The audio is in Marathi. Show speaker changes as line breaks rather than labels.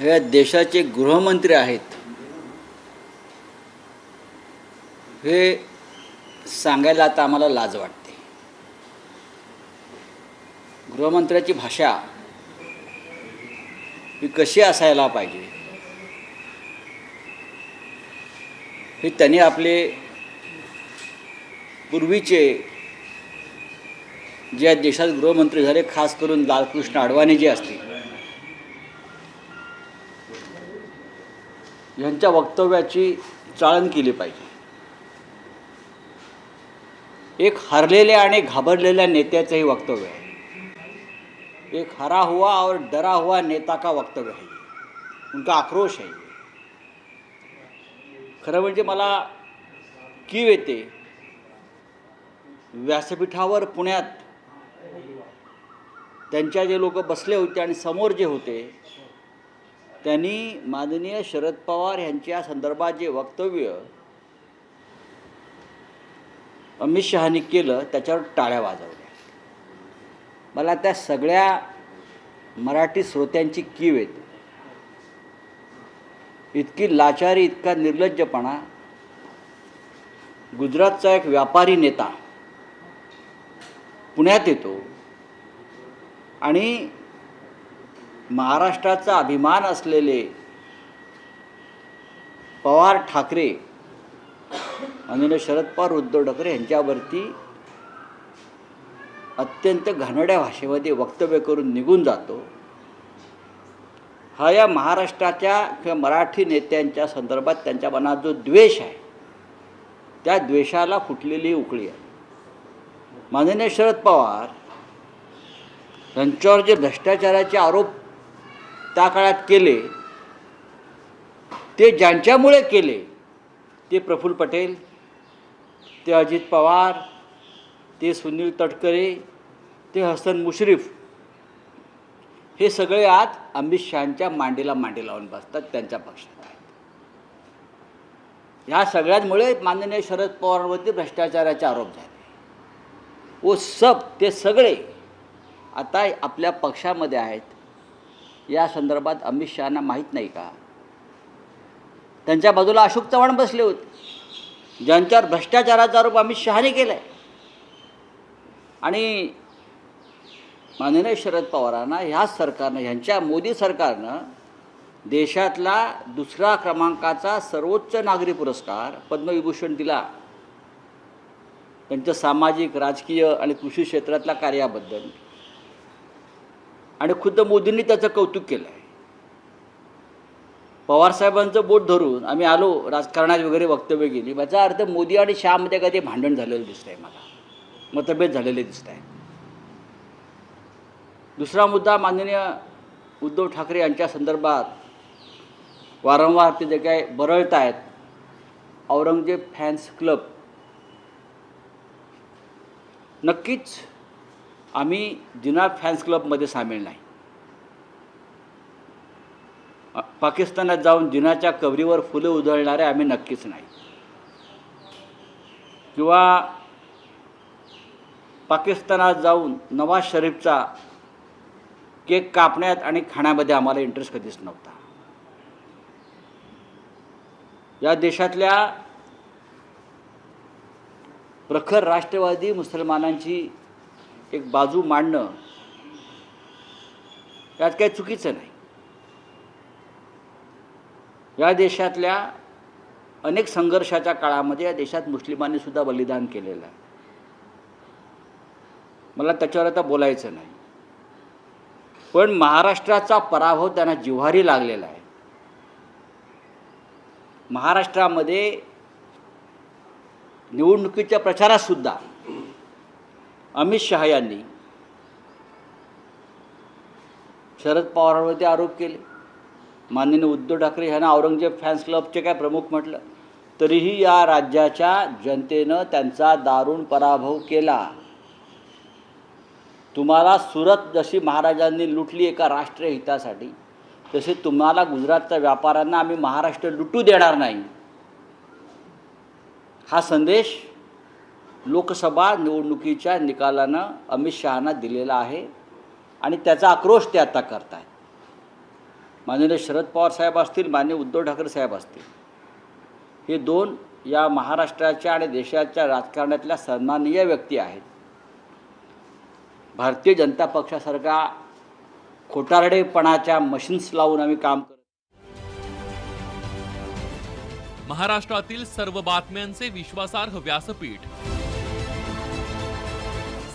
हे देशाचे गृहमंत्री आहेत. हे सांगायला आता आम्हाला लाज वाटते. गृहमंत्र्याची भाषा ही कशी असायला पाहिजे? हे त्यांनी आपले पूर्वीचे ज्या देशात गृहमंत्री झाले खास करून लालकृष्ण अडवाणी जे असतील यांच्या वक्तव्याची चाळण केली पाहिजे. एक हरलेल्या आणि घाबरलेल्या नेत्याचंही वक्तव्य आहे. एक हरा हुआ और डरा हुआ नेता का वक्तव्य है उनका आक्रोश है खरं म्हणजे मला कीव येते. व्यासपीठावर पुण्यात त्यांच्या जे लोक बसले होते आणि समोर जे होते त्यांनी माननीय शरद पवार यांच्या संदर्भात जे वक्तव्य अमित शहानी केलं त्याच्यावर टाळ्या वाजवल्या. मला त्या सगळ्या मराठी श्रोत्यांची कीव येते. इतकी लाचारी इतका निर्लज्जपणा. गुजरातचा एक व्यापारी नेता पुण्यात येतो आणि महाराष्ट्राचा अभिमान असलेले पवार ठाकरे माननीय शरद पवार उद्धव ठाकरे यांच्यावरती अत्यंत घाणड्या भाषेमध्ये वक्तव्य करून निघून जातो. हा या महाराष्ट्राच्या किंवा मराठी नेत्यांच्या संदर्भात त्यांच्या मनात जो द्वेष आहे त्या द्वेषाला फुटलेली उकळी आहे. माननीय शरद पवार यांच्यावर जे भ्रष्टाचाराचे आरोप त्या काळात केले ते ज्यांच्यामुळे केले ते प्रफुल्ल पटेल ते अजित पवार ते सुनील तटकरे ते हसन मुश्रीफ हे सगळे आज अमित शहांच्या मांडीला मांडी लावून बसतात त्यांच्या पक्षात. आहेत ह्या सगळ्यांमुळे माननीय शरद पवारांवरती भ्रष्टाचाराचे आरोप झाले. व सब ते सगळे आता आपल्या पक्षामध्ये आहेत. या संदर्भात अमित शहाना माहीत नाही का? त्यांच्या बाजूला अशोक चव्हाण बसले होते. ज्यांच्यावर भ्रष्टाचाराचा आरोप अमित शहाने केला आहे आणि माननीय शरद पवारांना ह्याच सरकारनं ह्यांच्या मोदी सरकारनं देशातला दुसरा क्रमांकाचा सर्वोच्च नागरी पुरस्कार पद्मविभूषण दिला. त्यांच्या सामाजिक राजकीय आणि कृषी क्षेत्रातल्या कार्याबद्दल. आणि खुद्द मोदींनी त्याचं कौतुक केलं आहे पवारसाहेबांचं बोट धरून आम्ही आलो राजकारणात वगैरे वक्तव्य केली. याचा अर्थ मोदी आणि शहामध्ये कधी भांडण झालेलं दिसतंय मला. मतभेद झालेले दिसत आहे दुसरा मुद्दा माननीय उद्धव ठाकरे यांच्या संदर्भात वारंवार ते जे काय बरळत आहेत औरंगजेब फॅन्स क्लब. नक्कीच आम्ही जिना फॅन्स क्लबमध्ये सामील नाही. पाकिस्तानात जाऊन जिनाच्या कबरीवर फुलं उधळणारे आम्ही नक्कीच नाही. किंवा पाकिस्तानात जाऊन नवाज शरीफचा केक कापण्यात आणि खाण्यामध्ये आम्हाला इंटरेस्ट कधीच नव्हता. या देशातल्या प्रखर राष्ट्रवादी मुसलमानांची एक बाजू मांडणं यात काही चुकीचं नाही. या देशातल्या अनेक संघर्षाच्या काळामध्ये या देशात मुस्लिमांनी सुद्धा बलिदान केलेलं आहे. मला त्याच्यावर आता बोलायचं नाही. पण महाराष्ट्राचा पराभव त्यांना जिव्हारी लागलेला आहे. महाराष्ट्रामध्ये निवडणुकीच्या प्रचारात सुद्धा अमित शहा यांनी शरद पवारांवरती आरोप केले. माननीय उद्धव ठाकरे ह्यांना औरंगजेब फॅन्स क्लबचे काय प्रमुख म्हटलं? तरीही या राज्याच्या जनतेनं त्यांचा दारुण पराभव केला. तुम्हाला सुरत जशी महाराजांनी लुटली एका राष्ट्रीय हितासाठी तसे तुम्हाला गुजरातच्या व्यापाऱ्यांना आम्ही महाराष्ट्र लुटू देणार नाही. हा संदेश लोकसभा निवडणुकीच्या निकालानं अमित शहाना दिलेला आहे आणि त्याचा आक्रोश ते आता करत आहेत माननीय शरद पवार साहेब असतील मान्य उद्धव ठाकरे साहेब असतील. हे दोन या महाराष्ट्राच्या आणि देशाच्या राजकारणातल्या सन्माननीय व्यक्ती आहेत. भारतीय जनता पक्षासारखा खोटारडेपणाच्या मशीन्स लावून आम्ही काम करतो
महाराष्ट्रातील सर्व बातम्यांचे विश्वासार्ह व्यासपीठ